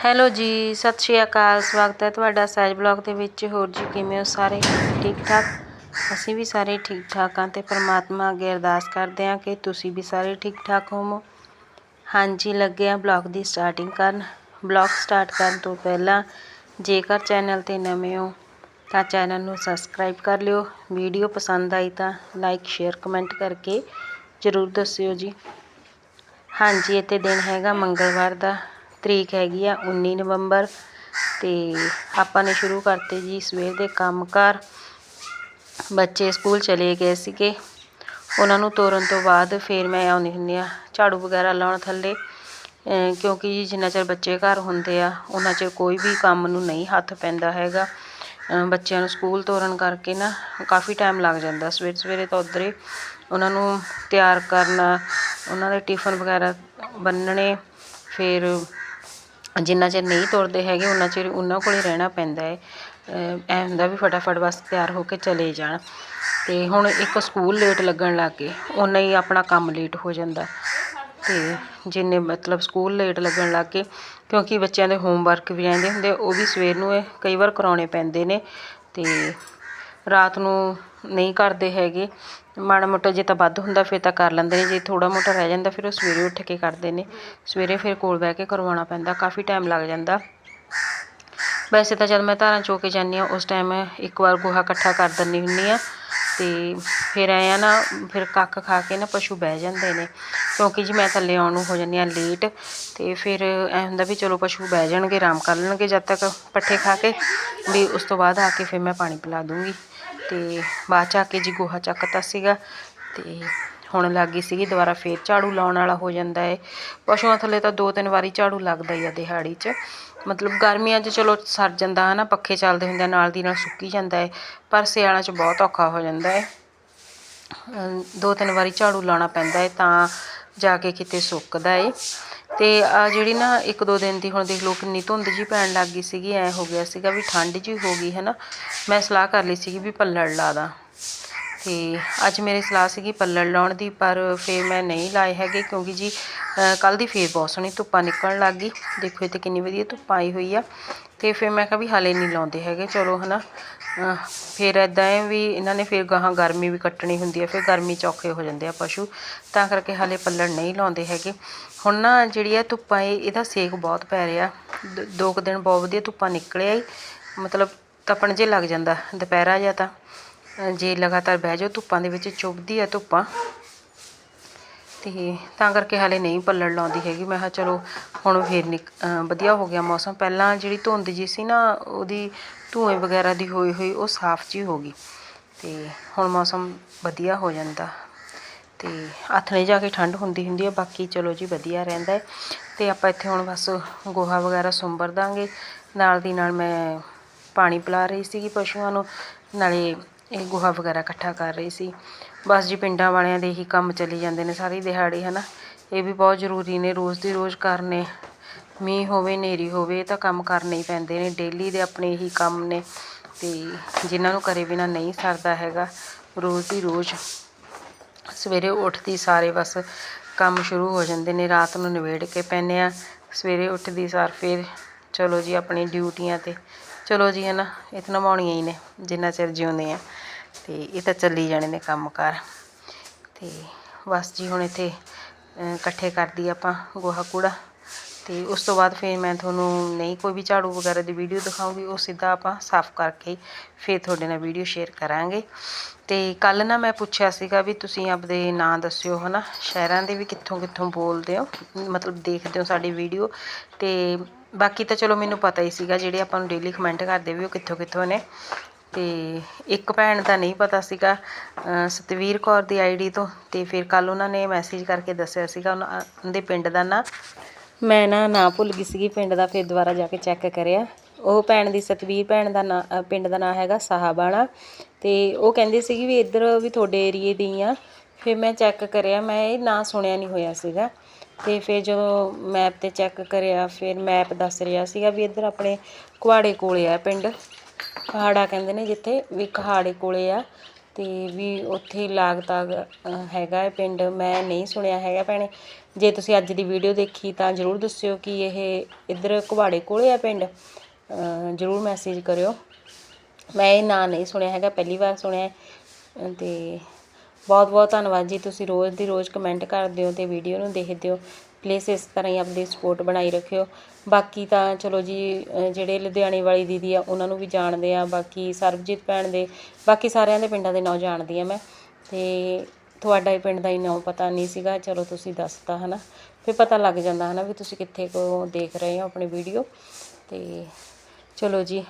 Hello ਜੀ, ਸਤਿ ਸ਼੍ਰੀ ਅਕਾਲ। ਸਵਾਗਤ ਹੈ ਤੁਹਾਡਾ ਸਹਿਜ ਬਲੌਗ ਦੇ ਵਿੱਚ। ਹੋਰ ਜੀ, ਕਿਵੇਂ ਹੋ ਸਾਰੇ? ਠੀਕ ਠਾਕ ਅਸੀਂ ਵੀ ਸਾਰੇ ਠੀਕ ਠਾਕ ਹਾਂ ਤੇ ਪ੍ਰਮਾਤਮਾ ਅੱਗੇ ਅਰਦਾਸ ਕਰਦੇ ਹਾਂ ਕਿ ਤੁਸੀਂ ਵੀ ਸਾਰੇ ਠੀਕ ਠਾਕ ਹੋਵੋ। ਹਾਂਜੀ, ਲੱਗੇ ਆ ਬਲੌਗ ਦੀ ਸਟਾਰਟਿੰਗ ਕਰਨ। ਬਲੌਗ ਸਟਾਰਟ ਕਰਨ ਤੋਂ ਪਹਿਲਾਂ ਜੇਕਰ ਚੈਨਲ ਤੇ ਨਵੇਂ ਹੋ ਤਾਂ ਚੈਨਲ ਨੂੰ ਸਬਸਕ੍ਰਾਈਬ ਕਰ ਲਿਓ। ਵੀਡੀਓ ਪਸੰਦ ਆਈ ਤਾਂ ਲਾਈਕ, ਸ਼ੇਅਰ, ਕਮੈਂਟ ਕਰਕੇ ਜ਼ਰੂਰ ਦੱਸਿਓ ਜੀ। ਹਾਂਜੀ ਇੱਥੇ ਦਿਨ ਹੈਗਾ ਮੰਗਲਵਾਰ ਦਾ। ਤਰੀਕ ਹੈਗੀ ਆ 19 ਨਵੰਬਰ ਤੇ ਆਪਾਂ ਨੇ ਸ਼ੁਰੂ ਕਰਤੇ ਜੀ ਸਵੇਰ ਦੇ ਕੰਮਕਾਰ ਬੱਚੇ ਸਕੂਲ ਚਲੇ ਗਏ ਸੀਗੇ। ਉਹਨਾਂ ਨੂੰ ਤੋਰਨ ਤੋਂ ਬਾਅਦ ਫਿਰ ਮੈਂ ਆਉਂਦੀ ਹੁੰਦੀ ਆ ਝਾੜੂ ਵਗੈਰਾ ਲਾਉਣ ਥੱਲੇ। ਕਿਉਂਕਿ ਜੀ ਜਿੰਨਾ ਚਿਰ ਬੱਚੇ ਘਰ ਹੁੰਦੇ ਆ, ਉਹਨਾਂ ਚਿਰ ਕੋਈ ਵੀ ਕੰਮ ਨੂੰ ਨਹੀਂ ਹੱਥ ਪੈਂਦਾ ਹੈਗਾ। ਬੱਚਿਆਂ ਨੂੰ ਸਕੂਲ ਤੋਰਨ ਕਰਕੇ ਨਾ ਕਾਫੀ ਟਾਈਮ ਲੱਗ ਜਾਂਦਾ ਸਵੇਰ ਸਵੇਰੇ ਤਾਂ ਉੱਧਰ। ਹੀ ਉਹਨਾਂ ਨੂੰ ਤਿਆਰ ਕਰਨਾ, ਉਹਨਾਂ ਦੇ ਟਿਫਨ ਵਗੈਰਾ ਬੰਨਣੇ, ਫਿਰ ਜਿੰਨਾ ਚਿਰ ਨਹੀਂ ਤੁਰਦੇ ਹੈਗੇ, ਉਹਨਾਂ ਚਿਰ ਉਹਨਾਂ ਕੋਲ ਹੀ ਰਹਿਣਾ ਪੈਂਦਾ ਹੈ। ਐ ਹੁੰਦਾ ਵੀ ਫਟਾਫਟ ਬਸ ਤਿਆਰ ਹੋ ਕੇ ਚਲੇ ਜਾਣ। ਅਤੇ ਹੁਣ ਇੱਕ ਸਕੂਲ ਲੇਟ ਲੱਗਣ ਲੱਗ ਗਏ ਉਨਾ ਹੀ ਆਪਣਾ ਕੰਮ ਲੇਟ ਹੋ ਜਾਂਦਾ। ਅਤੇ ਜਿੰਨੇ ਮਤਲਬ ਸਕੂਲ ਲੇਟ ਲੱਗਣ ਲੱਗ ਗਏ, ਕਿਉਂਕਿ ਬੱਚਿਆਂ ਦੇ ਹੋਮਵਰਕ ਵੀ ਰਹਿੰਦੇ ਹੁੰਦੇ, ਉਹ ਵੀ ਸਵੇਰ ਨੂੰ ਇਹ ਕਈ ਵਾਰ ਕਰਾਉਣੇ ਪੈਂਦੇ ਨੇ। ਅਤੇ ਰਾਤ ਨੂੰ ਨਹੀਂ ਕਰਦੇ ਹੈਗੇ। ਮਾੜਾ ਮੋਟਾ ਜੇ ਤਾਂ ਵੱਧ ਹੁੰਦਾ, ਫਿਰ ਤਾਂ ਕਰ ਲੈਂਦੇ ਨੇ। ਜੇ ਥੋੜਾ ਮੋਟਾ ਰਹਿ ਜਾਂਦਾ, ਫਿਰ ਉਹ ਸਵੇਰੇ ਉੱਠ ਕੇ ਕਰਦੇ ਨੇ। ਸਵੇਰੇ ਫਿਰ ਕੋਲ ਬਹਿ ਕੇ ਕਰਵਾਉਣਾ ਪੈਂਦਾ, ਕਾਫੀ ਟਾਈਮ ਲੱਗ ਜਾਂਦਾ। ਵੈਸੇ ਤਾਂ ਜਦ ਮੈਂ ਧਾਰਾਂ ਚੋ ਕੇ ਜਾਂਦੀ ਹਾਂ, ਉਸ ਟਾਈਮ ਇੱਕ ਵਾਰ ਗੋਹਾ ਇਕੱਠਾ ਕਰ ਦਿੰਦੀ ਹੁੰਦੀ ਆ ਤੇ ਫਿਰ ਐਂ ਆ ਨਾ, ਫਿਰ ਕੱਖ ਖਾ ਕੇ ਨਾ ਪਸ਼ੂ ਬਹਿ ਜਾਂਦੇ ਨੇ। ਕਿਉਂਕਿ ਜੀ ਮੈਂ ਥੱਲੇ ਆਉਣ ਨੂੰ ਹੋ ਜਾਂਦੀ ਆ ਲੇਟ ਤੇ ਫਿਰ ਐ ਹੁੰਦਾ ਵੀ ਚਲੋ ਪਸ਼ੂ ਬਹਿ ਜਾਣਗੇ, ਆਰਾਮ ਕਰ ਲੈਣਗੇ ਜਦ ਤੱਕ ਪੱਠੇ ਖਾ ਕੇ। ਵੀ ਉਸ ਤੋਂ ਬਾਅਦ ਆ ਕੇ ਫਿਰ ਮੈਂ ਪਾਣੀ ਪਿਲਾ ਦੂੰਗੀ। ਤੇ ਬਾਅਦ ਚ ਆ ਕੇ ਜੀ ਗੋਹਾ ਚੱਕਤਾ ਸੀਗਾ ਤੇ ਹੁਣ ਲੱਗ ਗਈ ਸੀਗੀ ਦੁਬਾਰਾ ਫੇਰ ਝਾੜੂ ਲਾਉਣ ਵਾਲਾ ਹੋ ਜਾਂਦਾ ਹੈ ਪਸ਼ੂਆਂ ਥੱਲੇ ਤਾਂ ਦੋ ਤਿੰਨ ਵਾਰੀ ਝਾੜੂ ਲੱਗਦਾ ਹੀ ਆ ਦਿਹਾੜੀ 'ਚ। ਮਤਲਬ ਗਰਮੀਆਂ 'ਚ ਚਲੋ ਸਰ ਜਾਂਦਾ ਹੈ ਨਾ ਪੱਖੇ ਚੱਲਦੇ ਹੁੰਦੇ ਆ, ਨਾਲ ਦੀ ਨਾਲ ਸੁੱਕੀ ਜਾਂਦਾ ਹੈ ਪਰ ਸਿਆਲਾਂ 'ਚ ਬਹੁਤ ਔਖਾ ਹੋ ਜਾਂਦਾ ਹੈ ਦੋ ਤਿੰਨ ਵਾਰੀ ਝਾੜੂ ਲਾਉਣਾ ਪੈਂਦਾ ਹੈ ਤਾਂ ਜਾ ਕੇ ਕਿਤੇ ਸੁੱਕਦਾ ਹੈ ਤੇ ਆ ਜਿਹੜੀ ਨਾ ਇੱਕ ਦੋ ਦਿਨ ਦੀ ਹੁਣ ਦੇਖ ਲਓ ਕਿੰਨੀ ਧੁੰਦ ਜੀ ਪੈਣ ਲੱਗ ਗਈ ਸੀਗੀ, ਐ ਹੋ ਗਿਆ ਸੀਗਾ ਵੀ ਠੰਡ ਜੀ ਹੋ ਗਈ ਹੈ ਨਾ ਮੈਂ ਸਲਾਹ ਕਰ ਲਈ ਸੀਗੀ ਵੀ ਪੱਲੜ ਲਾ ਦਾਂ। ਤੇ ਅੱਜ ਮੇਰੀ ਸਲਾਹ ਸੀਗੀ ਪੱਲੜ ਲਾਉਣ ਦੀ, ਪਰ ਫਿਰ ਮੈਂ ਨਹੀਂ ਲਾਏ ਹੈਗੇ ਕਿਉਂਕਿ ਜੀ ਕੱਲ ਦੀ ਫੇਰ ਬਹੁਤ ਸੋਹਣੀ ਧੁੱਪਾਂ ਨਿਕਲਣ ਲੱਗ ਗਈ। ਦੇਖੋ ਇੱਥੇ ਕਿੰਨੀ ਵਧੀਆ ਧੁੱਪ ਆਈ ਹੋਈ ਆ। ਤੇ ਫਿਰ ਮੈਂ ਕਿਹਾ ਵੀ ਹਾਲੇ ਨਹੀਂ ਲਾਉਂਦੇ ਹੈਗੇ, ਚਲੋ ਹਨਾ। ਫਿਰ ਇਦਾਂ ਹੈ ਵੀ ਇਹਨਾਂ ਨੇ ਫਿਰ ਗਾਹਾਂ ਗਰਮੀ ਵੀ ਕੱਟਣੀ ਹੁੰਦੀ ਹੈ ਫਿਰ ਗਰਮੀ ਚੌਖੇ ਹੋ ਜਾਂਦੇ ਆ ਪਸ਼ੂ। ਤਾਂ ਕਰਕੇ ਹਾਲੇ ਪੱਲੜ ਨਹੀਂ ਲਾਉਂਦੇ ਹੈਗੇ। ਹੁਣ ਨਾ ਜਿਹੜੀ ਆ ਧੁੱਪਾਂ ਇਹ, ਇਹਦਾ ਸੇਕ ਬਹੁਤ ਪੈ ਰਿਹਾ। ਦੋ ਕੁ ਦਿਨ ਬਹੁਤ ਵਧੀਆ ਧੁੱਪਾਂ ਨਿਕਲਿਆ ਹੀ ਮਤਲਬ ਤਪਣ ਜੇ ਲੱਗ ਜਾਂਦਾ, ਦੁਪਹਿਰਾ ਜਾਂ ਤਾਂ। ਜੇ ਲਗਾਤਾਰ ਬਹਿ ਜਾਓ, ਧੁੱਪਾਂ ਦੇ ਵਿੱਚ ਚੁੱਭਦੀ ਆ ਧੁੱਪਾਂ। ਤੇ ਤਾਂ ਕਰਕੇ ਹਾਲੇ ਨਹੀਂ ਪੱਲੜ ਲਾਉਂਦੀ ਹੈਗੀ। ਮੈਂ ਕਿਹਾ ਚਲੋ, ਹੁਣ ਫੇਰ ਨਿਕ ਵਧੀਆ ਹੋ ਗਿਆ ਮੌਸਮ। ਪਹਿਲਾਂ ਜਿਹੜੀ ਧੁੰਦ ਜੀ ਸੀ ਨਾ, ਉਹਦੀ ਧੂਏ ਵਗੈਰਾ ਦੀ ਹੋਈ ਹੋਈ, ਉਹ ਸਾਫ਼ ਜੀ ਹੋ ਗਈ। ਤੇ ਹੁਣ ਮੌਸਮ ਵਧੀਆ ਹੋ ਜਾਂਦਾ। ਤੇ ਆਥਣੇ ਜਾ ਕੇ ਠੰਡ ਹੁੰਦੀ ਹੁੰਦੀ ਹੈ ਬਾਕੀ ਚਲੋ ਜੀ ਵਧੀਆ ਰਹਿੰਦਾ ਹੈ। ਤੇ ਆਪਾਂ ਇੱਥੇ ਹੁਣ ਬਸ ਗੋਹਾ ਵਗੈਰਾ ਸੁੰਬਰ ਦਾਂਗੇ। ਨਾਲ ਦੀ ਨਾਲ ਮੈਂ ਪਾਣੀ ਪਿਲਾ ਰਹੀ ਸੀਗੀ ਪਸ਼ੂਆਂ ਨੂੰ। ਨਾਲੇ ਇਹ ਗੋਹਾ ਵਗੈਰਾ ਇਕੱਠਾ ਕਰ ਰਹੀ ਸੀ। ਬਸ ਜੀ ਪਿੰਡਾਂ ਵਾਲਿਆਂ ਦੇ ਹੀ ਕੰਮ ਚੱਲੀ ਜਾਂਦੇ ਨੇ ਸਾਰੀ ਦਿਹਾੜੀ, ਹਨਾ। ਇਹ ਵੀ ਬਹੁਤ ਜ਼ਰੂਰੀ ਨੇ, ਰੋਜ਼ ਦੀ ਰੋਜ਼ ਕਰਨੇ। ਮੀਂਹ ਹੋਵੇ ਨੇਰੀ ਹੋਵੇ, ਇਹ ਤਾਂ ਕੰਮ ਕਰਨੇ ਹੀ ਪੈਂਦੇ ਨੇ। ਡੇਲੀ ਦੇ ਆਪਣੇ ਇਹੀ ਕੰਮ ਨੇ ਤੇ ਜਿਨ੍ਹਾਂ ਨੂੰ ਕਰੇ ਬਿਨਾ ਨਹੀਂ ਸਰਦਾ ਹੈਗਾ, ਰੋਜ਼ ਦੀ ਰੋਜ਼। ਸਵੇਰੇ ਉੱਠਦੀ ਸਾਰੇ ਬਸ ਕੰਮ ਸ਼ੁਰੂ ਹੋ ਜਾਂਦੇ ਨੇ, ਰਾਤ ਨੂੰ ਨਿਬੇੜ ਕੇ ਪੈਨੇ ਆ। ਸਵੇਰੇ ਉੱਠਦੀ ਸਾਰ ਫਿਰ ਚਲੋ ਜੀ ਆਪਣੀ ਡਿਊਟੀਆਂ ਤੇ। ਚਲੋ ਜੀ ਹੈ ਨਾ ਇਹ ਤਾਂ ਨਿਭਾਉਣੀਆਂ ਹੀ ਨੇ, ਜਿੰਨਾ ਚਿਰ ਜਿਉਂਦੇ ਆ। ਤੇ ਇਹ ਤਾਂ ਚੱਲੀ ਜਾਣੇ ਨੇ ਕੰਮ ਕਾਰ। ਤੇ ਬਸ ਜੀ ਹੁਣ ਇੱਥੇ ਇਕੱਠੇ ਕਰਦੀ ਆਪਾਂ ਗੋਹਾ ਕੂੜਾ। ਤੇ ਉਸ ਤੋਂ ਬਾਅਦ ਫਿਰ ਮੈਂ ਤੁਹਾਨੂੰ ਨਹੀਂ ਕੋਈ ਵੀ ਝਾੜੂ ਵਗੈਰਾ ਦੀ ਵੀਡੀਓ ਦਿਖਾਉਂਗੀ ਉਹ ਸਿੱਧਾ ਆਪਾਂ ਸਾਫ਼ ਕਰਕੇ ਫਿਰ ਤੁਹਾਡੇ ਨਾਲ ਵੀਡੀਓ ਸ਼ੇਅਰ ਕਰਾਂਗੇ। ਤੇ ਕੱਲ ਨਾ ਮੈਂ ਪੁੱਛਿਆ ਸੀਗਾ ਵੀ ਤੁਸੀਂ ਆਪਦੇ ਨਾਂ ਦੱਸਿਓ, ਹਨਾ? ਸ਼ਹਿਰਾਂ ਦੇ ਵੀ ਕਿੱਥੋਂ ਕਿੱਥੋਂ ਬੋਲਦੇ ਹੋ? ਮਤਲਬ ਦੇਖਦੇ ਹੋ ਸਾਡੀ ਵੀਡੀਓ ਤੇ ਬਾਕੀ ਤਾਂ ਚਲੋ ਮੈਨੂੰ ਪਤਾ ਹੀ ਸੀਗਾ, ਜਿਹੜੇ ਆਪਾਂ ਨੂੰ ਡੇਲੀ ਕਮੈਂਟ ਕਰਦੇ ਵੀ ਉਹ ਕਿੱਥੋਂ ਕਿੱਥੋਂ ਨੇ। ਤੇ ਇੱਕ ਭੈਣ ਦਾ ਨਹੀਂ ਪਤਾ ਸੀਗਾ ਸਤਵੀਰ ਕੌਰ ਦੀ ਆਈਡੀ ਤੋਂ, ਤੇ ਫਿਰ ਕੱਲ ਉਹਨਾਂ ਨੇ ਮੈਸੇਜ ਕਰਕੇ ਦੱਸਿਆ ਸੀਗਾ, ਉਹਨਾਂ ਦੇ ਪਿੰਡ ਦਾ ਨਾਂ। ਮੈਂ ਨਾ, ਨਾਂ ਭੁੱਲ ਗਈ ਸੀਗੀ, ਪਿੰਡ ਦਾ ਫਿਰ ਦੁਬਾਰਾ ਜਾ ਕੇ ਚੈੱਕ ਕਰਿਆ। ਉਹ ਭੈਣ ਦੀ, ਸਤਵੀਰ ਭੈਣ ਦਾ ਨਾਂ ਪਿੰਡ ਦਾ ਨਾਂ ਹੈਗਾ ਸਾਹਾਬਾਣਾ। ਤੇ ਉਹ ਕਹਿੰਦੀ ਸੀਗੀ ਵੀ ਇੱਧਰ ਵੀ ਤੁਹਾਡੇ ਏਰੀਏ ਦੀ ਆ। ਫਿਰ ਮੈਂ ਚੈੱਕ ਕਰਿਆ, ਮੈਂ ਇਹ ਨਾਂ ਸੁਣਿਆ ਨਹੀਂ ਹੋਇਆ ਸੀਗਾ। ਤੇ ਫਿਰ ਜਦੋਂ ਮੈਪ ਤੇ ਚੈੱਕ ਕਰਿਆ, ਫਿਰ ਮੈਪ ਦੱਸ ਰਿਹਾ ਸੀਗਾ ਵੀ ਇੱਧਰ ਆਪਣੇ ਕੁਆੜੇ ਕੋਲੇ ਆ ਪਿੰਡ। ਕਹਾੜਾ ਕਹਿੰਦੇ ਨੇ ਜਿੱਥੇ ਵੀ ਕਹਾੜੇ ਕੋਲੇ ਆ ਅਤੇ ਵੀ ਉੱਥੇ ਲਾਗ ਤਾਗ ਹੈਗਾ ਹੈ ਪਿੰਡ। ਮੈਂ ਨਹੀਂ ਸੁਣਿਆ ਹੈਗਾ ਭੈਣੇ। ਜੇ ਤੁਸੀਂ ਅੱਜ ਦੀ ਵੀਡੀਓ ਦੇਖੀ ਤਾਂ ਜ਼ਰੂਰ ਦੱਸਿਓ ਕਿ ਇਹ ਇੱਧਰ ਕੁਹਾੜੇ ਕੋਲੇ ਆ ਪਿੰਡ। ਜ਼ਰੂਰ ਮੈਸੇਜ ਕਰਿਓ। ਮੈਂ ਇਹ ਨਾਂ ਨਹੀਂ ਸੁਣਿਆ ਹੈਗਾ, ਪਹਿਲੀ ਵਾਰ ਸੁਣਿਆ ਅਤੇ ਬਹੁਤ ਬਹੁਤ ਧੰਨਵਾਦ ਜੀ। ਤੁਸੀਂ ਰੋਜ਼ ਦੀ ਰੋਜ਼ ਕਮੈਂਟ ਕਰਦੇ ਹੋ ਤੇ ਵੀਡੀਓ ਨੂੰ ਦੇਖਦੇ ਹੋ। ਪਲੀਜ਼ ਇਸ ਤਰ੍ਹਾਂ ਹੀ ਆਪਣੀ ਸਪੋਰਟ ਬਣਾਈ ਰੱਖਿਓ। ਬਾਕੀ ਤਾਂ ਚਲੋ ਜੀ ਜਿਹੜੇ ਲੁਧਿਆਣੇ ਵਾਲੀ ਦੀਦੀ ਆ, ਉਹਨਾਂ ਨੂੰ ਵੀ ਜਾਣਦੇ ਆ। ਬਾਕੀ ਸਰਬਜੀਤ ਭੈਣ ਦੇ, ਬਾਕੀ ਸਾਰਿਆਂ ਦੇ ਪਿੰਡਾਂ ਦੇ ਨਾਂ ਜਾਣਦੀ ਆ ਮੈਂ। ਅਤੇ ਤੁਹਾਡਾ ਹੀ ਪਿੰਡ ਦਾ ਹੀ ਨਾਂ ਪਤਾ ਨਹੀਂ ਸੀਗਾ, ਚਲੋ ਤੁਸੀਂ ਦੱਸਤਾ ਹੈ ਨਾ ਫਿਰ ਪਤਾ ਲੱਗ ਜਾਂਦਾ ਹੈ ਨਾ ਵੀ ਤੁਸੀਂ ਕਿੱਥੇ ਕੋ ਦੇਖ ਰਹੇ ਹੋ ਆਪਣੀ ਵੀਡੀਓ। ਅਤੇ ਚਲੋ ਜੀ,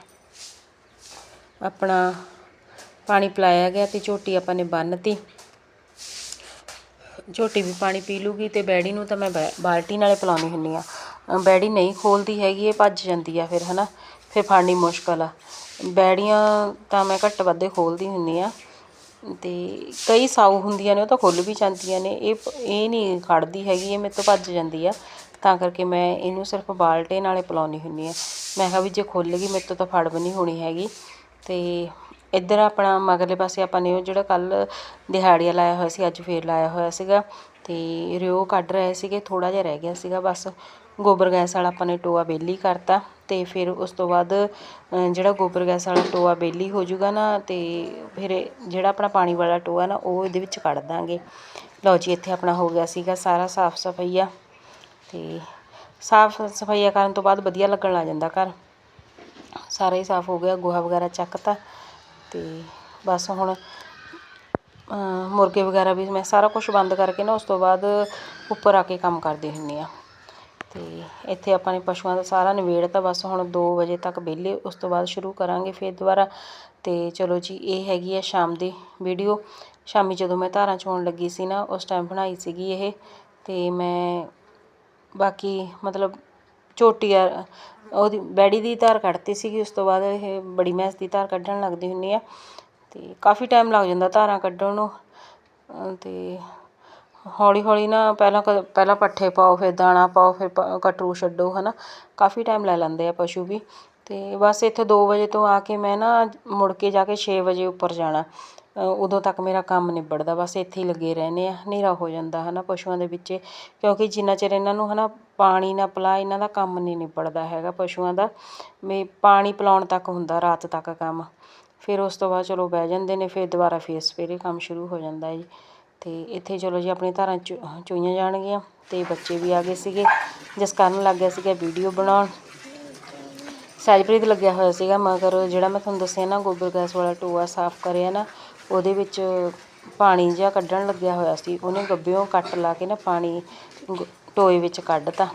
ਆਪਣਾ ਪਾਣੀ ਪਿਲਾਇਆ ਗਿਆ ਅਤੇ ਝੋਟੀ ਆਪਾਂ ਨੇ ਬੰਨਤੀ। ਝੋਟੀ ਵੀ ਪਾਣੀ ਪੀ ਲੂਗੀ ਤੇ ਬੈੜੀ ਨੂੰ ਤਾਂ ਮੈਂ ਬੈ- ਬਾਲਟੀ ਨਾਲੇ ਪਿਲਾਉਣੀ ਹੁੰਨੀ ਆ। ਬੈੜੀ ਨਹੀਂ ਖੋਲਦੀ ਹੈਗੀ, ਇਹ ਭੱਜ ਜਾਂਦੀ ਆ ਫਿਰ, ਹਨਾ? ਫਿਰ ਫੜਨੀ ਮੁਸ਼ਕਲ ਆ। ਬੈੜੀਆਂ ਤਾਂ ਮੈਂ ਘੱਟ ਵੱਧੇ ਖੋਲਦੀ ਹੁੰਨੀ ਆ। ਤੇ ਕਈ ਸਾਊ ਹੁੰਦੀਆਂ ਨੇ, ਉਹ ਤਾਂ ਖੁੱਲ ਵੀ ਜਾਂਦੀਆਂ ਨੇ। ਇਹ ਪ- ਇਹ ਨਹੀਂ ਖੜਦੀ ਹੈਗੀ, ਇਹ ਮੇਰੇ ਤੋਂ ਭੱਜ ਜਾਂਦੀ ਆ। ਤਾਂ ਕਰਕੇ ਮੈਂ ਇਹਨੂੰ ਸਿਰਫ ਬਾਲਟੇ ਨਾਲੇ ਪਿਲਾਉਣੀ ਹੁੰਨੀ ਆ। ਮੈਂ ਕਿਹਾ ਵੀ ਜੇ ਖੁੱਲ ਗਈ ਮੇਰੇ ਤੋਂ ਤਾਂ ਫੜ ਵੀ ਨਹੀਂ ਹੋਣੀ ਹੈਗੀ। ਤੇ ਇੱਧਰ ਆਪਣਾ ਮਗਰਲੇ ਪਾਸੇ ਆਪਾਂ ਨੇ ਉਹ ਜਿਹੜਾ ਕੱਲ੍ਹ ਦਿਹਾੜੀਆ ਲਾਇਆ ਹੋਇਆ ਸੀ, ਅੱਜ ਫਿਰ ਲਾਇਆ ਹੋਇਆ ਸੀਗਾ ਅਤੇ ਰਿਓ ਕੱਢ ਰਹੇ ਸੀਗੇ, ਥੋੜ੍ਹਾ ਜਿਹਾ ਰਹਿ ਗਿਆ ਸੀਗਾ ਬਸ। ਗੋਬਰ ਗੈਸ ਵਾਲਾ ਆਪਾਂ ਨੇ ਟੋਆ ਬੇਲੀ ਕਰਤਾ ਅਤੇ ਫਿਰ ਉਸ ਤੋਂ ਬਾਅਦ ਜਿਹੜਾ ਗੋਬਰ ਗੈਸ ਵਾਲਾ ਟੋਆ ਬੇਲੀ ਹੋ ਜਾਊਗਾ ਨਾ ਅਤੇ ਫਿਰ ਜਿਹੜਾ ਆਪਣਾ ਪਾਣੀ ਵਾਲਾ ਟੋਆ ਨਾ, ਉਹ ਇਹਦੇ ਵਿੱਚ ਕੱਢ ਦਾਂਗੇ। ਲਓ ਜੀ, ਇੱਥੇ ਆਪਣਾ ਹੋ ਗਿਆ ਸੀਗਾ ਸਾਰਾ ਸਾਫ਼ ਸਫਾਈਆ ਅਤੇ ਸਾਫ਼ ਸਫਾਈਆ ਕਰਨ ਤੋਂ ਬਾਅਦ ਵਧੀਆ ਲੱਗਣ ਲੱਗ ਜਾਂਦਾ ਘਰ। ਸਾਰਾ ਹੀ ਸਾਫ਼ ਹੋ ਗਿਆ, ਗੋਹਾ ਵਗੈਰਾ ਚੱਕਤਾ ਅਤੇ ਬਸ ਹੁਣ ਮੁਰਗੇ ਵਗੈਰਾ ਵੀ ਮੈਂ ਸਾਰਾ ਕੁਛ ਬੰਦ ਕਰਕੇ ਨਾ ਉਸ ਤੋਂ ਬਾਅਦ ਉੱਪਰ ਆ ਕੇ ਕੰਮ ਕਰਦੀ ਹੁੰਦੀ ਹਾਂ। ਅਤੇ ਇੱਥੇ ਆਪਾਂ ਨੇ ਪਸ਼ੂਆਂ ਦਾ ਸਾਰਾ ਨਿਬੇੜਤਾ ਬਸ ਹੁਣ ਦੋ ਵਜੇ ਤੱਕ ਵਿਹਲੇ, ਉਸ ਤੋਂ ਬਾਅਦ ਸ਼ੁਰੂ ਕਰਾਂਗੇ ਫਿਰ ਦੁਬਾਰਾ। ਅਤੇ ਚਲੋ ਜੀ, ਇਹ ਹੈਗੀ ਆ ਸ਼ਾਮ ਦੀ ਵੀਡੀਓ। ਸ਼ਾਮੀ ਜਦੋਂ ਮੈਂ ਧਾਰਾਂ ਚੋਣ ਲੱਗੀ ਸੀ ਨਾ, ਉਸ ਟਾਈਮ ਬਣਾਈ ਸੀਗੀ ਇਹ। ਅਤੇ ਮੈਂ ਬਾਕੀ ਮਤਲਬ ਝੋਟੀ ਉਹਦੀ ਬੈੜੀ ਦੀ ਧਾਰ ਕੱਢਤੀ ਸੀਗੀ, ਉਸ ਤੋਂ ਬਾਅਦ ਇਹ ਬੜੀ ਮੈਂਸ ਦੀ ਧਾਰ ਕੱਢਣ ਲੱਗਦੀ ਹੁੰਦੀ ਆ। ਅਤੇ ਕਾਫੀ ਟਾਈਮ ਲੱਗ ਜਾਂਦਾ ਧਾਰਾਂ ਕੱਢਣ ਨੂੰ। ਅਤੇ ਹੌਲੀ ਹੌਲੀ ਨਾ ਪਹਿਲਾਂ ਕ- ਪਹਿਲਾਂ ਪੱਠੇ ਪਾਓ, ਫਿਰ ਦਾਣਾ ਪਾਓ, ਫਿਰ ਪ- ਕਟਰੂ ਛੱਡੋ ਨਾ ਕਾਫੀ ਟਾਈਮ ਲੈ ਲੈਂਦੇ ਆ ਪਸ਼ੂ ਵੀ। ਅਤੇ ਬਸ ਇੱਥੇ ਦੋ ਵਜੇ ਤੋਂ ਆ ਕੇ ਮੈਂ ਨਾ ਮੁੜ ਕੇ ਜਾ ਕੇ ਛੇ ਵਜੇ ਉੱਪਰ ਜਾਣਾ। ਉਦੋਂ ਤੱਕ ਮੇਰਾ ਕੰਮ ਨਿਬੜਦਾ, ਬਸ ਇੱਥੇ ਹੀ ਲੱਗੇ ਰਹਿੰਦੇ ਆ, ਹਨੇਰਾ ਹੋ ਜਾਂਦਾ ਹੈ ਨਾ ਪਸ਼ੂਆਂ ਦੇ ਵਿੱਚ, ਕਿਉਂਕਿ ਜਿੰਨਾ ਚਿਰ ਇਹਨਾਂ ਨੂੰ ਹੈ ਨਾ ਪਾਣੀ ਨਾ ਪਿਲਾ ਇਹਨਾਂ ਦਾ ਕੰਮ ਨਹੀਂ ਨਿਬੜਦਾ ਹੈਗਾ ਪਸ਼ੂਆਂ ਦਾ, ਵੀ ਪਾਣੀ ਪਿਲਾਉਣ ਤੱਕ ਹੁੰਦਾ ਰਾਤ ਤੱਕ ਕੰਮ। ਫਿਰ ਉਸ ਤੋਂ ਬਾਅਦ ਚਲੋ ਬਹਿ ਜਾਂਦੇ ਨੇ, ਫਿਰ ਦੁਬਾਰਾ ਫਿਰ ਸਵੇਰੇ ਕੰਮ ਸ਼ੁਰੂ ਹੋ ਜਾਂਦਾ ਹੈ ਜੀ। ਅਤੇ ਇੱਥੇ ਚਲੋ ਜੀ ਆਪਣੀ ਧਾਰਾਂ ਚੋ- ਚੋਈਆਂ ਜਾਣਗੀਆਂ ਅਤੇ ਬੱਚੇ ਵੀ ਆ ਗਏ ਸੀਗੇ, ਜਿਸ ਕਾਰਨ ਲੱਗ ਗਿਆ ਸੀਗਾ ਵੀਡੀਓ ਬਣਾਉਣ। ਸਹਿਜਪ੍ਰੀਤ ਲੱਗਿਆ ਹੋਇਆ ਸੀਗਾ, ਮਗਰ ਜਿਹੜਾ ਮੈਂ ਤੁਹਾਨੂੰ ਦੱਸਿਆ ਨਾ, ਗੋਬਰ ਗੈਸ ਵਾਲਾ ਟੋਆ ਸਾਫ਼ ਕਰਿਆ ਨਾ ਉਹਦੇ ਵਿੱਚ ਪਾਣੀ ਜਿਹਾ ਕੱਢਣ ਲੱਗਿਆ ਹੋਇਆ ਸੀ। ਉਹਨੇ ਗੱਬਿਓਂ ਕੱਟ ਲਾ ਕੇ ਨਾ ਪਾਣੀ ਗ- ਟੋਏ ਵਿੱਚ ਕੱਢ ਤਾ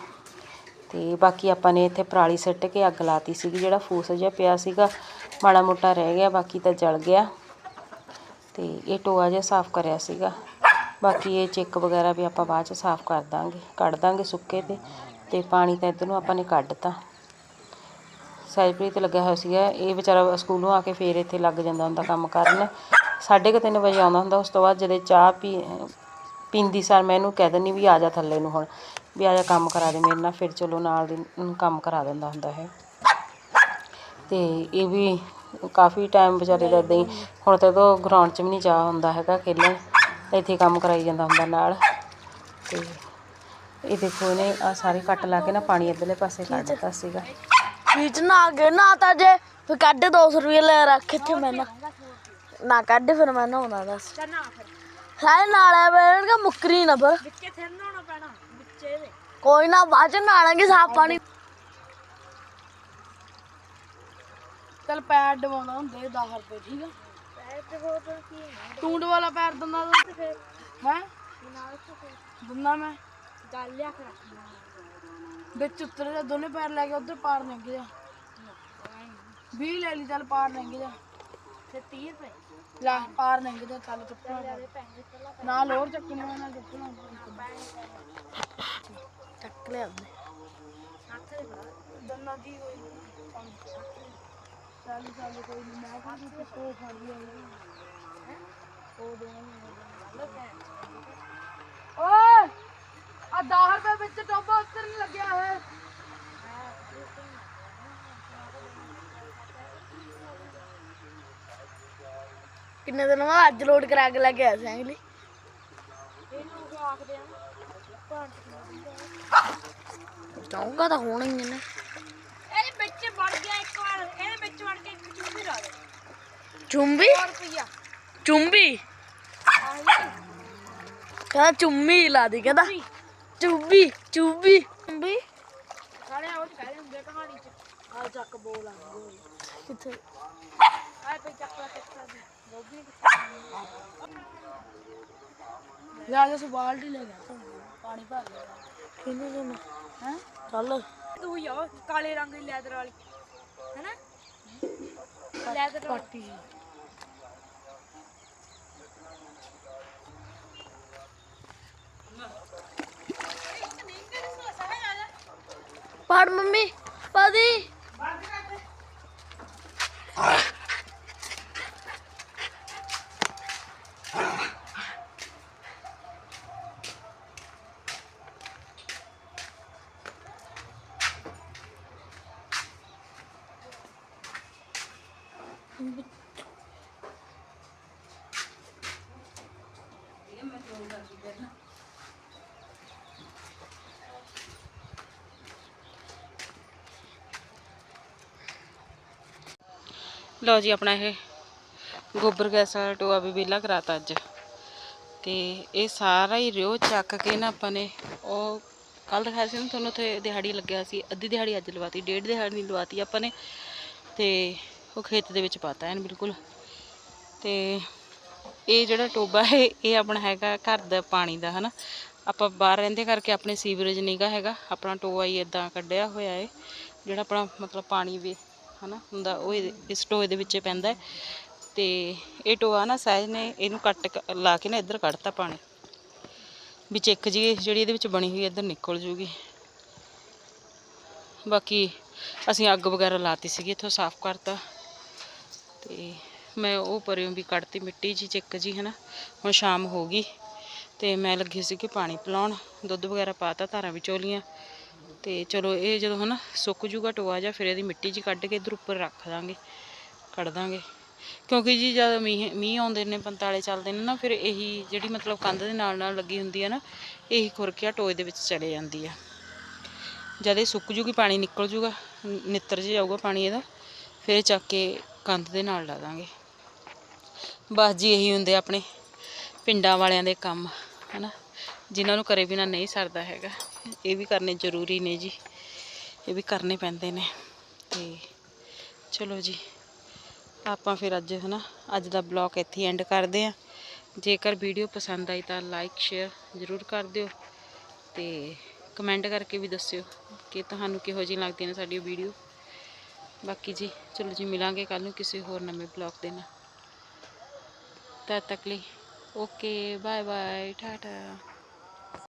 ਅਤੇ ਬਾਕੀ ਆਪਾਂ ਨੇ ਇੱਥੇ ਪਰਾਲੀ ਸੁੱਟ ਕੇ ਅੱਗ ਲਾਤੀ ਸੀਗੀ। ਜਿਹੜਾ ਫੂਸ ਜਿਹਾ ਪਿਆ ਸੀਗਾ, ਮਾੜਾ ਮੋਟਾ ਰਹਿ ਗਿਆ, ਬਾਕੀ ਤਾਂ ਜਲ ਗਿਆ। ਅਤੇ ਇਹ ਟੋਆ ਜਿਹਾ ਸਾਫ਼ ਕਰਿਆ ਸੀਗਾ। ਬਾਕੀ ਇਹ ਚਿੱਕ ਵਗੈਰਾ ਵੀ ਆਪਾਂ ਬਾਅਦ ਚ ਸਾਫ਼ ਕਰ ਦਾਂਗੇ, ਕੱਢ ਦਾਂਗੇ ਸੁੱਕੇ ਤੇ ਤੇ ਪਾਣੀ ਤਾਂ ਇੱਧਰ ਨੂੰ ਆਪਾਂ ਨੇ ਕੱਢਤਾ। ਸਹਿਜਪ੍ਰੀਤ ਲੱਗਿਆ ਹੋਇਆ ਸੀਗਾ। ਇਹ ਵਿਚਾਰਾ ਸਕੂਲੋਂ ਆ ਕੇ ਫੇਰ ਇੱਥੇ ਲੱਗ ਜਾਂਦਾ ਹੁੰਦਾ ਕੰਮ ਕਰਨ। ਸਾਢੇ ਕੁ ਤਿੰਨ ਵਜੇ ਆਉਂਦਾ ਹੁੰਦਾ ਉਸ ਤੋਂ ਬਾਅਦ ਜਦੋਂ ਚਾਹ ਪੀ ਪੀਂਦੀ ਸਾਰ ਮੈਂ ਇਹਨੂੰ ਕਹਿ ਦਿੰਦੀ ਵੀ ਆ ਜਾ ਥੱਲੇ ਨੂੰ ਹੁਣ ਵੀ ਆ ਜਾ ਕੰਮ ਕਰਾ ਦੇ ਮੇਰੇ ਨਾਲ ਫਿਰ ਚਲੋ ਨਾਲ ਦੀ ਕੰਮ ਕਰਾ ਦਿੰਦਾ ਹੁੰਦਾ ਹੈ ਤੇ ਇਹ ਵੀ ਕਾਫੀ ਟਾਈਮ ਵਿਚਾਰੇ ਦਾ ਇੱਦਾਂ ਹੀ ਹੁਣ ਤਾਂ ਉਹ ਗਰਾਊਂਡ 'ਚ ਵੀ ਨਹੀਂ ਜਾ ਹੁੰਦਾ ਹੈਗਾ ਖੇਲਣ ਇੱਥੇ ਕੰਮ ਕਰਾਈ ਜਾਂਦਾ ਹੁੰਦਾ ਨਾਲ। ਤੇ ਇਹ ਦੇਖੋ ਇਹਨੇ ਆ ਸਾਰੇ ਕੱਟ ਲਾ ਕੇ ਨਾ ਪਾਣੀ ਇੱਧਰਲੇ ਪਾਸੇ ਕੱਢ ਦਿੱਤਾ ਸੀਗਾ। ਵਿੱਚ ਨਾ ਗਏ ਨਾ ਤਾਂ ਜੇ ਫਿਰ ਕੱਢ 200 ਰੁਪਏ ਲੈ ਰੱਖ ਇੱਥੇ ਮੈਂ ਨਾ। ਨਾ ਕੱਢ ਫਿਰ ਮੈਂ ਨਹਾਉਣਾ ਦੱਸ। ਸਾਰੇ ਨਾਲੇ ਬੈਣਗੇ ਮੁੱਕਰੀ ਨਾ ਪਰ ਵਿੱਚੇ ਫਿਰ ਨਹਾਉਣਾ ਪੈਣਾ ਵਿੱਚੇ ਕੋਈ ਨਾ ਬਾਅਦ ਚ ਨਾਲਾਂਗੇ ਸਾਫ਼ ਪਾਣੀ। ਚਲ ਪੈਰ ਡਵਾਉਣਾ ਹੁੰਦੇ 10 ਰੁਪਏ ਠੀਕ ਆ? ਪੈਰ ਡਵਾਉ ਤਾਂ ਕੀ ਟੂੰਡ ਵਾਲਾ ਪੈਰ ਦਿੰਦਾ ਤਾਂ ਫਿਰ? ਹੈ? ਦਿੰਦਾ ਮੈਂ। ਗੱਲ ਲਿਆ ਕਰ ਵਿੱਚ ਉੱਤਰ ਜਾ ਦੋਨੇ ਪੈਰ ਲੈ ਕੇ ਉਧਰ ਪਾਰ ਲੰਘ ਜਾ। 20 ਲੈ ਲਈ ਚੱਲ ਪਾਰ ਲੰਘ ਜਾ। ਤੇ 30 ਰੁਪਏ। ਲੈ ਪਾਰ ਲੰਘ ਜਾ ਚੱਲ ਚੁੱਪਣਾ ਨਾ ਲੋਰ ਚੱਕਣੀ ਮੈਂ ਨਾ ਚੁੱਪਣਾ ਚੱਕ ਲਿਆ ਉਹਨੇ ਦੰਨਾ ਦੀ ਹੋਈ ਚੱਲ ਚੱਲ ਕੋਈ ਨਹੀਂ ਮੈਂ ਕਿਹਾ ਕਿ ਸੋ ਖਾ ਲਿਆ ਉਹ ਦੇ ਓਏ ਆ 10 ਰੁਪਏ ਵਿੱਚ ਟੋਬਾ ਉਤਰਨ ਲੱਗਿਆ ਹੈ ਕਿੰਨੇ ਦਿਨ ਬਾਅਦ ਅੱਜ ਲੋਡ ਕਰਾ ਕੇ ਲੈ ਕੇ ਆਇਆ ਸੈਂਗਲੀ ਜਾਊਂਗਾ ਤਾਂ ਹੋਣਾ ਹੀ ਇਹਨੇ। ਇਹਦੇ ਵਿੱਚ ਵੜ ਗਿਆ ਇੱਕ ਵਾਰ ਇਹਦੇ ਵਿੱਚ ਵੜ ਕੇ ਇੱਕ ਚੂਹੀ ਲਾ ਦੇ। ਚੁੰਬੀ? ਚੁੰਬੀ? ਕਹਿੰਦਾ ਚੁੰਮੀ ਲਾ ਦੀ ਕਹਿੰਦਾ। ਚੁੰਬੀ। ਚੁੰਬੀ ਚੁੰਬੀ। ਸਾਰੇ ਉਹ ਚ ਕਹਿ ਹੁੰਦੇ ਕਹਾਣੀ ਚ। ਆ ਚੱਕ ਬੋਲ ਆ ਕਿੱਥੇ? ਆਏ ਪਈ ਚੱਕ ਲਾ ਕਿੱਥੇ ਦੀ ਗੋਭੀ ਜਾ ਕੇ ਬਾਲਟੀ ਲੈ ਗਿਆ ਤੂੰ ਪਾਣੀ ਭਰ ਲਿਆ ਕਿੰਨੇ ਦਿਨ? ਹੈ? ਚੱਲ। ਤੂੰ ਹੀ ਆ ਕਾਲੇ ਰੰਗ ਦੀ ਲੈਦਰ ਵਾਲੀ। ਹੈਨਾ? ਲੈਦਰ ਪਾਟੀ। ਪੜ ਮੰਮੀ ਪਾਦੀ। ਲਓ ਜੀ ਆਪਣਾ ਇਹ ਗੋਬਰ ਗੈਸ ਵਾਲਾ ਟੋਆ ਵੀ ਵਿਹਲਾ ਕਰਾਤਾ ਅੱਜ। ਤੇ ਇਹ ਸਾਰਾ ਹੀ ਰਿਓ ਚੱਕ ਕੇ ਨਾ ਆਪਾਂ ਨੇ, ਉਹ ਕੱਲ ਦਿਖਾਇਆ ਸੀ ਨਾ ਤੁਹਾਨੂੰ, ਉੱਥੇ ਦਿਹਾੜੀ ਲੱਗਿਆ ਸੀ, ਅੱਧੀ ਦਿਹਾੜੀ ਅੱਜ ਲਵਾਤੀ, ਡੇਢ ਦਿਹਾੜੀ ਲਵਾਤੀ ਆਪਾਂ ਨੇ। ਤੇ ਉਹ ਖੇਤ ਦੇ ਵਿੱਚ ਪਾਤਾ ਐਨ ਬਿਲਕੁਲ। ਤੇ ਇਹ ਜਿਹੜਾ ਟੋਬਾ ਹੈ, ਇਹ ਆਪਣਾ ਹੈਗਾ ਘਰ ਦਾ ਪਾਣੀ ਦਾ, ਹਨਾ? ਆਪਾਂ ਬਾਹਰ ਰਹਿੰਦੇ ਕਰਕੇ ਆਪਣੇ ਸੀਵਰੇਜ ਨਹੀਂਗਾ ਹੈਗਾ। ਆਪਣਾ ਟੋਆ ਹੀ ਇਦਾਂ ਕੱਢਿਆ ਹੋਇਆ ਹੈ ਜਿਹੜਾ ਆਪਣਾ ਮਤਲਬ ਪਾਣੀ ਵੀ, ਹਨਾ, ਹੁੰਦਾ, ਉਹ ਇਸ ਟੋਏ ਦੇ ਵਿੱਚ ਪੈਂਦਾ ਹੈ ਤੇ ਇਹ ਟੋਆ ਨਾ ਸਹਿਜ ਨੇ, ਇਹਨੂੰ ਕੱਟ ਕ- ਲਾ ਕੇ ਨਾ ਇੱਧਰ ਕੱਢਤਾ ਪਾਣੀ। ਵਿੱਚ ਇੱਕ ਜੀ, ਜਿਹੜੀ ਇਹਦੇ ਵਿੱਚ ਬਣੀ ਹੋਈ ਇੱਧਰ ਨਿਕਲ ਜੂਗੀ। ਬਾਕੀ ਅਸੀਂ ਅੱਗ ਵਗੈਰਾ ਲਾਤੀ ਸੀਗੀ, ਇੱਥੋਂ ਸਾਫ਼ ਕਰਤਾ। ਤੇ ਮੈਂ ਉਹ ਪਰਿਓਂ ਵੀ ਕੱਢਤੀ ਮਿੱਟੀ ਜੀ ਚਿੱਕ ਜੀ, ਹਨਾ। ਹੁਣ ਸ਼ਾਮ ਹੋ ਗਈ ਤੇ ਮੈਂ ਲੱਗੀ ਸੀ ਕਿ ਪਾਣੀ ਪਿਲਾਉਣ। ਦੁੱਧ ਵਗੈਰਾ ਪਾਤਾ ਧਾਰਾਂ ਵੀ ਚੋਲੀਆਂ। ਤੇ ਚਲੋ ਇਹ ਜਦੋਂ, ਹਨਾ, ਸੁੱਕ ਜੂਗਾ ਟੋਆ ਜਾਂ ਫਿਰ ਇਹਦੀ ਮਿੱਟੀ ਜੀ ਕੱਢ ਕੇ ਇਧਰ ਉੱਪਰ ਰੱਖ ਦਾਂਗੇ, ਕੱਢ ਦਾਂਗੇ। ਕਿਉਂਕਿ ਜੀ ਜਦ ਮੀਂਹ ਮੀਂਹ ਆਉਂਦੇ ਨੇ, ਪੰਤਾਲੇ ਚੱਲਦੇ ਨੇ ਨਾ, ਫਿਰ ਇਹੀ ਜਿਹੜੀ ਮਤਲਬ ਕੰਧ ਦੇ ਨਾਲ ਨਾਲ ਲੱਗੀ ਹੁੰਦੀ ਹੈ ਨਾ, ਇਹੀ ਖੁਰਕਿਆ ਟੋਏ ਦੇ ਵਿੱਚ ਚਲੇ ਜਾਂਦੀ ਆ। ਜਦ ਇਹ ਸੁੱਕ ਜੂਗੀ, ਪਾਣੀ ਨਿਕਲ ਜੂਗਾ ਨਿੱਤਰ ਜਿਹਾ ਜਾਊਗਾ ਪਾਣੀ ਇਹਦਾ, ਫਿਰ ਚੱਕ ਕੇ ਕੰਧ ਦੇ ਨਾਲ ਲਾ ਦਾਂਗੇ। ਬਸ ਜੀ ਇਹੀ ਹੁੰਦੇ ਆਪਣੇ ਪਿੰਡਾਂ ਵਾਲਿਆਂ ਦੇ ਕੰਮ, ਹਨਾ? ਜਿਨ੍ਹਾਂ ਨੂੰ ਕਰੇ ਬਿਨਾ ਨਹੀਂ ਸਰਦਾ ਹੈਗਾ। ਇਹ ਵੀ ਕਰਨੇ ਜ਼ਰੂਰੀ ਨੇ ਜੀ। ਇਹ ਵੀ ਕਰਨੇ ਪੈਂਦੇ ਨੇ। ਤੇ ਚਲੋ ਜੀ, ਆਪਾਂ ਫਿਰ ਅੱਜ, ਹਨਾ? ਅੱਜ ਦਾ ਬਲੌਗ ਇੱਥੇ ਐਂਡ ਕਰਦੇ ਆਂ ਜੇਕਰ ਵੀਡੀਓ ਪਸੰਦ ਆਈ ਤਾਂ ਲਾਈਕ ਸ਼ੇਅਰ ਜ਼ਰੂਰ ਕਰ ਦਿਓ। ਤੇ ਕਮੈਂਟ ਕਰਕੇ ਵੀ ਦੱਸਿਓ ਕਿ ਤੁਹਾਨੂੰ ਕਿਹੋ ਜਿਹੀ ਲੱਗਦੀ ਨੇ ਸਾਡੀ ਵੀਡੀਓ। ਬਾਕੀ ਜੀ, ਚਲੋ ਜੀ, ਮਿਲਾਂਗੇ ਕੱਲ ਨੂੰ ਕਿਸੇ ਹੋਰ ਨਵੇਂ ਬਲੌਗ ਦੇ ਨਾਲ। ਤਦ ਤੱਕ ਲਈ ਓਕੇ ਬਾਏ ਬਾਏ ਟਾਟਾ।